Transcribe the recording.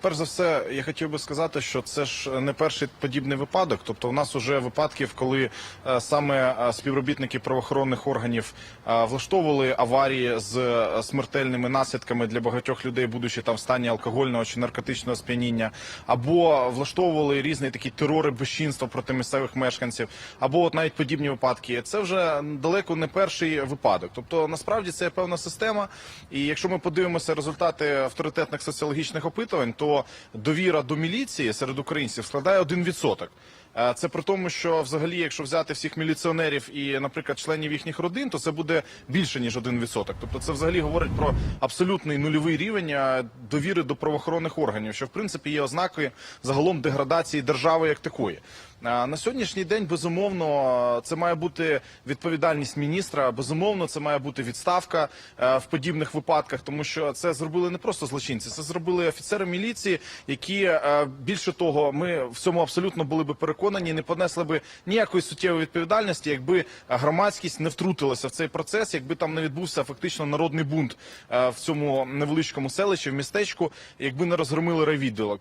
Перш за все, я хотів би сказати, що це ж не перший подібний випадок. Тобто, у нас вже випадків, коли е, саме е, співробітники правоохоронних органів е, влаштовували аварії з смертельними наслідками для багатьох людей, будучи там в стані алкогольного чи наркотичного сп'яніння, або влаштовували різні такі терори безчинства проти місцевих мешканців, або от навіть подібні випадки. Це вже далеко не перший випадок. Тобто, насправді це певна система. І якщо ми подивимося результати авторитетних соціологічних опитувань, то довіра до міліції серед українців складає 1%. Е, Це при тому, що взагалі, якщо взяти всіх міліціонерів і, наприклад, членів їхніх родин, то це буде більше ніж 1%. Тобто, це взагалі говорить про абсолютний нульовий рівень е, довіри до правоохоронних органів, що в принципі є ознакою загалом деградації держави як такої. На сьогоднішній день безумовно це має бути відповідальність міністра. Безумовно, це має бути відставка е, в подібних випадках, тому що це зробили не просто злочинці, це зробили офіцери міліції, які е, більше того, ми в цьому абсолютно були би переконані, не понесли би ніякої суттєвої відповідальності, якби громадськість не втрутилася в цей процес, якби там не відбувся фактично народний бунт е, в цьому невеличкому селищі, в містечку, якби не розгромили райвідділок.